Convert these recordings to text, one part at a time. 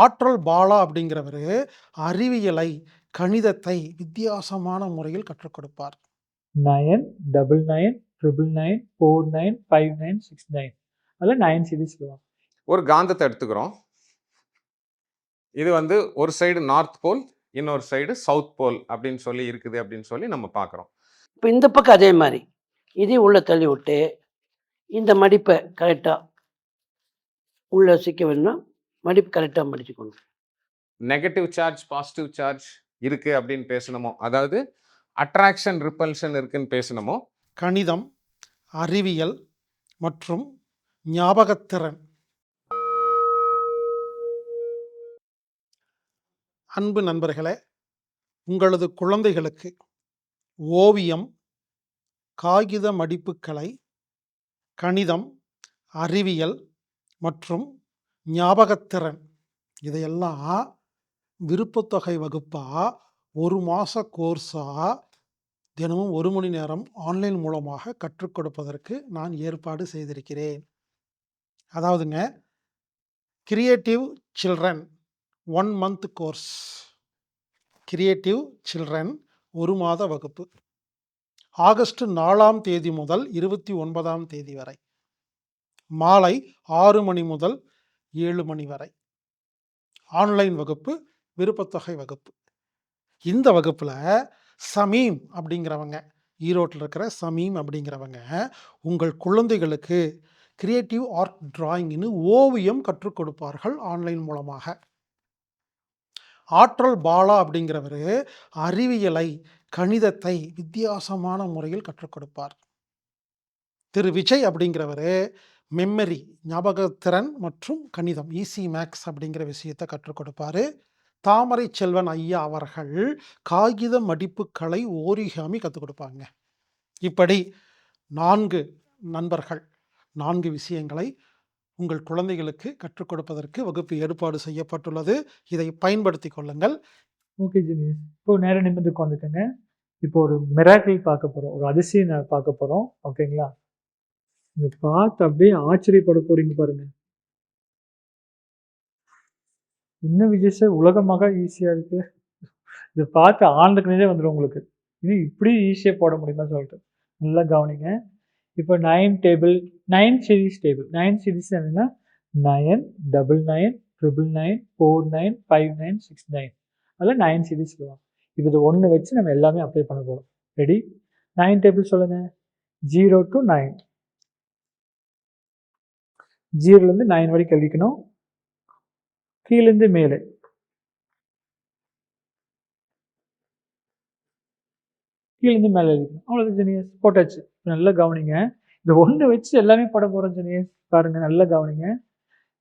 ஆற்றல் பாலா அப்படிங்கிறவர் அறிவியலை கணிதத்தை வித்தியாசமான முறையில் கற்றுக் கொடுப்பார். Nine double nine triple nine four nine five nine six nine. அதில் நைன் சீரீஸ் சொல்லுவாங்க ஒரு காந்தத்தை எடுத்துக்கிறோம். இது வந்து ஒரு சைடு நார்த் போல் இன்னொரு சைடு சவுத் போல் அப்படின்னு சொல்லி இருக்குது அப்படின்னு சொல்லி நம்ம பார்க்குறோம். இப்போ இந்த பக்கம் அதே மாதிரி. இதையும் உள்ளே தள்ளி விட்டு இந்த மடிப்பை கரெக்டாக உள்ளே சிக்க வேணும்னா மடிப்பு கரெக்டாக மடிச்சுக்கணும் நெகட்டிவ் சார்ஜ் பாசிட்டிவ் சார்ஜ் இருக்கு அப்படின்னு பேசணுமோ? அதாவது அட்ராக்ஷன் ரிப்பல்ஷன் இருக்குன்னு பேசணுமோ? கணிதம் அறிவியல் மற்றும் ஞாபகத்திறன். அன்பு நண்பர்களே உங்களது குழந்தைகளுக்கு ஓவியம் காகித மடிப்புக்கலை கணிதம் அறிவியல் மற்றும் ஞாபகத்திறன். இதையெல்லாம் விருப்பத்தொகை வகுப்பா ஒரு மாத கோர்ஸாக தினமும் ஒரு மணி நேரம் ஆன்லைன் மூலமாக கற்றுக் கொடுப்பதற்கு நான் ஏற்பாடு செய்திருக்கிறேன். அதாவதுங்க creative children one month course. Creative children ஒரு மாத வகுப்பு. ஆகஸ்ட் நாலாம் தேதி முதல் இருபத்தி ஒன்பதாம் தேதி வரை. மாலை ஆறு மணி முதல் ஏழு மணி வரை. ஆன்லைன் வகுப்பு விருப்பத்தொகை வகுப்பு. இந்த வகுப்பில் சமீம் அப்படிங்கிறவங்க ஈரோட்டில் இருக்கிற சமீம் அப்படிங்கிறவங்க உங்கள் குழந்தைகளுக்கு கிரியேட்டிவ் ஆர்ட் டிராயிங்னு ஓவியம் கற்றுக் கொடுப்பார்கள் ஆன்லைன் மூலமாக. ஆற்றல் பாலா அப்படிங்கிறவர் அறிவியலை கணிதத்தை வித்தியாசமான முறையில் கற்றுக் கொடுப்பார். திரு. விஜய் அப்படிங்கிறவர் மெமரி ஞாபகத்திறன் மற்றும் கணிதம் ஈசி மேக்ஸ் அப்படிங்கிற விஷயத்தை கற்றுக் கொடுப்பார். தாமரை செல்வன் ஐயா அவர்கள் காகித மடிப்புக்களை ஓரிகாமி கற்றுக் கொடுப்பாங்க. இப்படி நான்கு நண்பர்கள் நான்கு விஷயங்களை உங்கள் குழந்தைகளுக்கு கற்றுக் கொடுப்பதற்கு வகுப்பு ஏற்பாடு செய்யப்பட்டுள்ளது. இதை பயன்படுத்தி கொள்ளுங்கள். Okay genius. இப்போ நேரம் நிமிர்ந்து உட்காந்துக்கங்க இப்போ ஒரு மிராக்கிள் பார்க்க போகிறோம் ஒரு அதிசயம் பார்க்க போகிறோம் ஓகேங்களா? இதை பார்த்து அப்படியே ஆச்சரியப்பட போறீங்க பாருங்க. என்ன விஜய் சார்? உலகமாக ஈஸியாக இருக்கு. இதை பார்த்து ஆனந்தக்குனே வந்துடும் உங்களுக்கு. இது இப்படி ஈஸியாக போட முடியுமா சொல்லிட்டு. நல்லா கவனிங்க. இப்போ nine table nine series table nine series என்னன்னா nine double nine triple nine four nine five nine six nine அதில் நைன் சீரீஸ் சொல்லுவாங்க இப்போ இது ஒன்று வச்சு நம்ம எல்லாமே அப்ளை பண்ண போகிறோம் ரெடி நைன் டேபிள் சொல்லுங்கள் ஜீரோ டு நைன் ஜீரோலேருந்து நைன் வரைக்கும் கழிக்கணும். கீழேருந்து மேலே. கீழேருந்து மேலே எழுதிக்கணும். அவ்வளோதான் ஜெனியஸ். போட்டாச்சு. நல்லா கவனிங்க. இந்த ஒன்று வச்சு எல்லாமே போட போகிறோம் ஜெனியஸ். பாருங்க நல்லா கவனிங்க.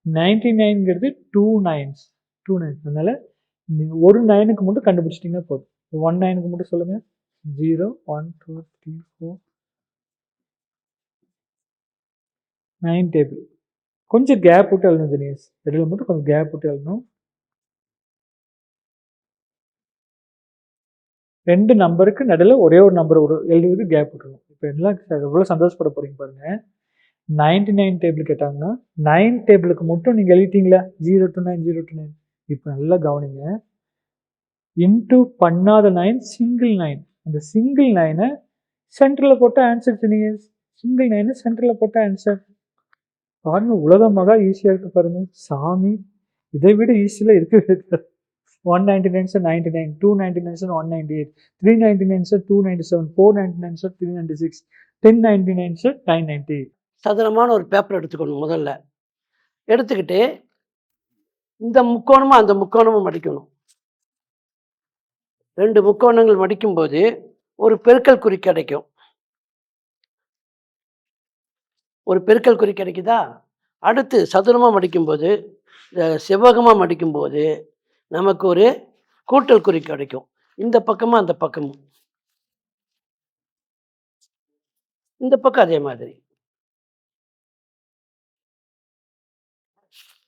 நைன்டி நைன்ங்கிறது டூ நைன்ஸ் டூ நைன்ஸ் அதனால் நீங்கள் ஒரு நைனுக்கு மட்டும் கண்டுபிடிச்சிட்டிங்கன்னா போதும். ஒன் நைனுக்கு மட்டும் சொல்லுங்கள் zero one two three four nine table கொஞ்சம் கேப் விட்டு எழுதணும் ஜெனியஸ். இடையில மட்டும் கொஞ்சம் கேப் விட்டு எழுதணும். ரெண்டு நம்பருக்கு நடுவில் ஒரே ஒரு நம்பர் ஒரு எழுதுறது கேப் விட்டுருணும் இப்போ எல்லாம் எவ்வளோ சந்தோஷப்பட போகிறீங்க பாருங்கள் நைன்டி நைன் டேபிள் கேட்டாங்கன்னா நைன் டேபிளுக்கு மட்டும் நீங்கள் எழுதிட்டீங்களா? Zero to nine zero to nine இப்போ நல்லா கவனிங்க. இன்ட்டு பண்ணாத நைன் சிங்கிள் நைன் அந்த சிங்கிள் நைனை சென்டரில் போட்டால் ஆன்சர் சொன்னீங்க சிங்கிள் நைனு சென்டரில் போட்டால் ஆன்சர் பாருங்க உலகமாக ஈஸியாக இருக்கு பாருங்க. சாமி இதை விட ஈஸியில் இருக்கவே இருக்காது. One ninety nine sir ninety nine two ninety nine sir one ninety eight three ninety nine sir two ninety seven four ninety nine sir three ninety six ten ninety nine sir nine ninety eight சதுரமான ஒரு paper எடுத்துக்கணும் முதல்ல. எடுத்துக்கிட்டு இந்த முக்கோணமும் அந்த முக்கோணமும் மடிக்கணும் ரெண்டு முக்கோணங்கள் மடிக்கும்போது ஒரு பெருக்கல் குறி கிடைக்கும். ஒரு பெருக்கல் குறி கிடைக்குதா? அடுத்து சதுரமாக மடிக்கும்போது இந்த செவ்வகமாக மடிக்கும்போது நமக்கு ஒரு கூட்டல் குறி கிடைக்கும். இந்த பக்கமும் அந்த பக்கமும். இந்த பக்கம் அதே மாதிரி.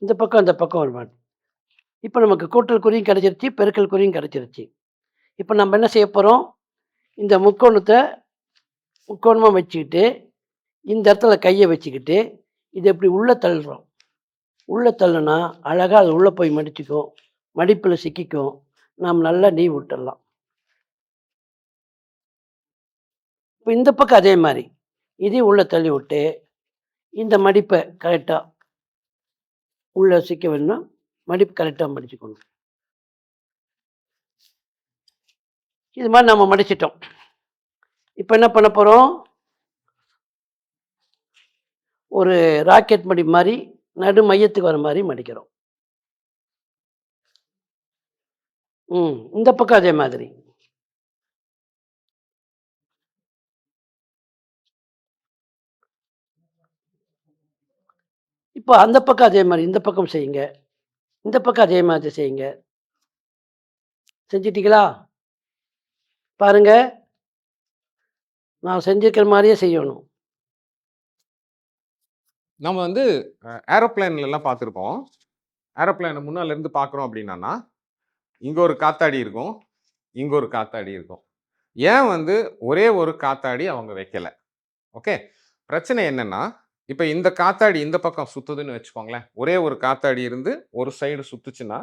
இந்த பக்கம் அந்த பக்கம் ஒரு மாதிரி. இப்போ நமக்கு கூட்டல் குறியும் கிடைச்சிருச்சு பெருக்கல் குறியும் கிடைச்சிருச்சு. இப்போ நம்ம என்ன செய்ய போகிறோம் இந்த முக்கோணத்தை முக்கோணமாக வச்சுக்கிட்டு இந்த இடத்துல கையை வச்சுக்கிட்டு இது எப்படி உள்ளே தள்ளுறோம். உள்ளே தள்ளுனா அழகாக அது உள்ளே போய் மடிச்சுக்கும் மடிப்பில் சிக்கிக்கும் நாம் நல்லா நீ விட்டுடலாம். இப்போ இந்த பக்கம் அதே மாதிரி. இதையும் உள்ளே தள்ளி விட்டு இந்த மடிப்பை கரெக்டாக உள்ளே சிக்க வேணும்னா மடிப்பு கரெக்டாக மடிச்சுக்கணும். இது மாதிரி நம்ம மடிச்சிட்டோம். இப்போ என்ன பண்ண போகிறோம் ஒரு ராக்கெட் மடி மாதிரி நடு மையத்துக்கு வர மாதிரி மடிக்கிறோம். ம் இந்த பக்கம் அதே மாதிரி. இப்போ அந்த பக்கம் அதே மாதிரி இந்த பக்கம் செய்யுங்க. இந்த பக்கம் அதே மாதிரி செய்யுங்க. செஞ்சிட்டீங்களா? பாருங்க. நான் செஞ்சிருக்கிற மாதிரியே செய்யணும். நம்ம வந்து ஏரோப்ளேன்லாம் பார்த்துருப்போம். ஏரோப்ளைனை முன்னாலேருந்து பார்க்குறோம் அப்படின்னா இங்கே ஒரு காத்தாடி இருக்கும் இங்கே ஒரு காத்தாடி இருக்கும். ஏன் வந்து ஒரே ஒரு காத்தாடி அவங்க வைக்கலை? ஓகே? பிரச்சனை என்னென்னா இப்போ இந்த காத்தாடி இந்த பக்கம் சுற்றுதுன்னு வச்சுக்கோங்களேன். ஒரே ஒரு காத்தாடி இருந்து ஒரு சைடு சுற்றுச்சுன்னா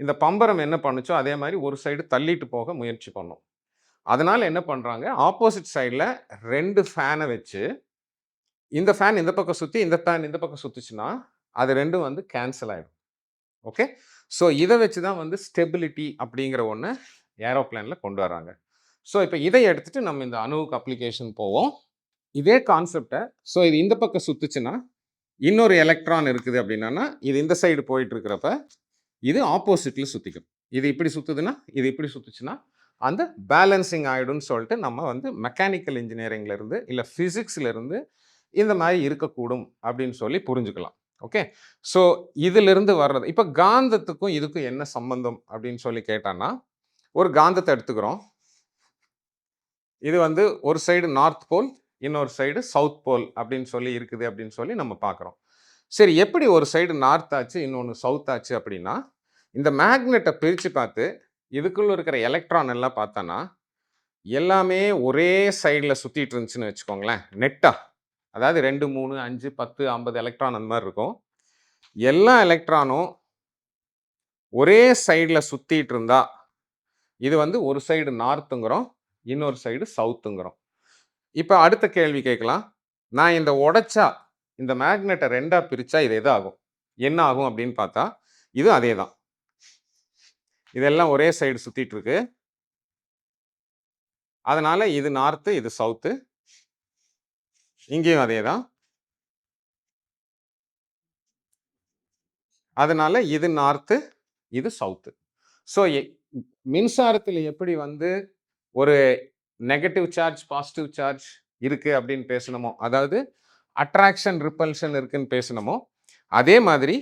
இந்த பம்பரம் என்ன பண்ணுச்சோ அதே மாதிரி ஒரு சைடு தள்ளிட்டு போக முயற்சி பண்ணும். அதனால் என்ன பண்ணுறாங்க ஆப்போசிட் சைடில் ரெண்டு ஃபேனை வச்சு இந்த ஃபேன் இந்த பக்கம் சுற்றி இந்த ஃபேன் இந்த பக்கம் சுற்றுச்சுன்னா அது ரெண்டும் வந்து கேன்சல் ஆகிடும் ஓகே ஸோ இதை வச்சு தான் வந்து ஸ்டெபிலிட்டி அப்படிங்கிற ஒன்று ஏரோப்ளேனில் கொண்டு வராங்க. ஸோ இப்போ இதை எடுத்துகிட்டு நம்ம இந்த அணுவுக்கு அப்ளிகேஷன் போவோம். இதே கான்செப்டை ஸோ இது இந்த பக்கம் சுற்றுச்சுன்னா இன்னொரு எலக்ட்ரான் இருக்குது அப்படின்னா இது இந்த சைடு போயிட்டு இருக்கிறப்ப இது ஆப்போசிட்டில் சுற்றிக்கும் இது இப்படி சுற்றுதுன்னா இது இப்படி சுற்றுச்சுன்னா அந்த பேலன்சிங் ஆகிடும்னு சொல்லிட்டு நம்ம வந்து மெக்கானிக்கல் இன்ஜினியரிங்லேருந்து இல்லை ஃபிசிக்ஸ்லேருந்து இந்த மாதிரி இருக்கக்கூடும் அப்படின்னு சொல்லி புரிஞ்சுக்கலாம். ஓகே? ஸோ இதிலிருந்து வர்றது இப்போ காந்தத்துக்கும் இதுக்கும் என்ன சம்பந்தம் அப்படின்னு சொல்லி கேட்டான்னா ஒரு காந்தத்தை எடுத்துக்கிறோம். இது வந்து ஒரு சைடு நார்த் போல் இன்னொரு சைடு சவுத் போல் அப்படின்னு சொல்லி இருக்குது அப்படின்னு சொல்லி நம்ம பார்க்குறோம். சரி எப்படி ஒரு சைடு நார்த் ஆச்சு இன்னொன்று சவுத் ஆச்சு அப்படின்னா இந்த மேக்னெட்டை பிரித்து பார்த்து இதுக்குள்ளே இருக்கிற எலக்ட்ரான் எல்லாம் பார்த்தோன்னா எல்லாமே ஒரே சைடில் சுற்றிட்டு இருந்துச்சுன்னு வச்சுக்கோங்களேன் நெட்டாக அதாவது ரெண்டு மூணு அஞ்சு பத்து ஐம்பது எலக்ட்ரான் அந்த மாதிரி இருக்கும். எல்லா எலக்ட்ரானும் ஒரே சைடில் சுற்றிட்டு இருந்தா இது வந்து ஒரு சைடு நார்த்துங்கிறோம் இன்னொரு சைடு சவுத்துங்கிறோம். இப்போ அடுத்த கேள்வி கேட்கலாம். நான் இந்த உடைச்சா இந்த மேக்னெட்டை ரெண்டாக பிரித்தா இது எது ஆகும்? என்ன ஆகும் அப்படின்னு பார்த்தா இது அதே தான். இதெல்லாம் ஒரே சைடு சுற்றிட்டு இருக்கு. இது நார்த்து இது சவுத்து. இங்கேயும் அதே தான் அதனால இது நார்த்து இது சவுத்து. ஸோ மின்சாரத்தில் எப்படி வந்து ஒரு நெகட்டிவ் சார்ஜ் பாசிட்டிவ் சார்ஜ் இருக்கு அப்படின்னு பேசணுமோ அதாவது அட்ராக்ஷன் ரிப்பல்ஷன் இருக்குன்னு பேசணுமோ அதே மாதிரி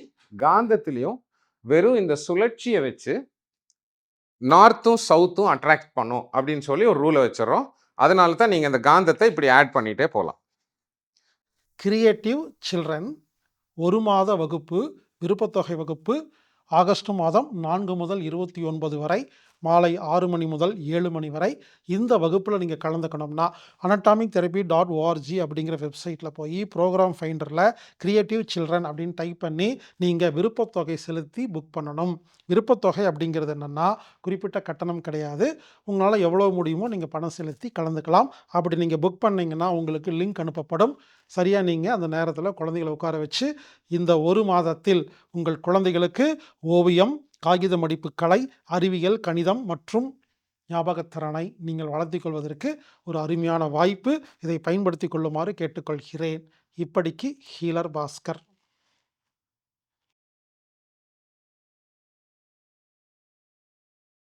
காந்தத்திலையும் வெறும் இந்த சுழற்சியை வச்சு நார்த்தும் சவுத்தும் அட்ராக்ட் பண்ணும் அப்படின்னு சொல்லி ஒரு ரூலை வச்சிடறோம். அதனால தான் நீங்கள் இந்த காந்தத்தை இப்படி ஆட் பண்ணிகிட்டே போகலாம். கிரியேட்டிவ் சில்ட்ரன் ஒரு மாத வகுப்பு விருப்பத்தொகை வகுப்பு ஆகஸ்ட் மாதம் நான்கு முதல் இருபத்தி ஒன்பது வரை மாலை ஆறு மணி முதல் ஏழு மணி வரை இந்த வகுப்பில் நீங்கள் கலந்துக்கணும்னா anatomic therapy dot O R G அப்படிங்கிற வெப்சைட்டில் போய் ப்ரோக்ராம் ஃபைண்டரில் க்ரியேட்டிவ் சில்ட்ரன் அப்படின்னு டைப் பண்ணி நீங்கள் விருப்பத்தொகை செலுத்தி புக் பண்ணணும். விருப்பத்தொகை அப்படிங்கிறது என்னென்னா குறிப்பிட்ட கட்டணம் கிடையாது. உங்களால் எவ்வளோ முடியுமோ நீங்கள் பணம் செலுத்தி கலந்துக்கலாம். அப்படி நீங்கள் புக் பண்ணிங்கன்னா உங்களுக்கு லிங்க் அனுப்பப்படும். சரியாக நீங்கள் அந்த நேரத்தில் குழந்தைகளை உட்கார வச்சு இந்த ஒரு மாதத்தில் உங்கள் குழந்தைகளுக்கு ஓவியம் காகித மடிப்பு கலை அறிவியல் கணிதம் மற்றும் ஞாபகத்திறனை நீங்கள் வளர்த்திக் கொள்வதற்கு ஒரு அருமையான வாய்ப்பு. இதை பயன்படுத்தி கொள்ளுமாறு கேட்டுக்கொள்கிறேன். இப்படிக்கு ஹீலர் பாஸ்கர்.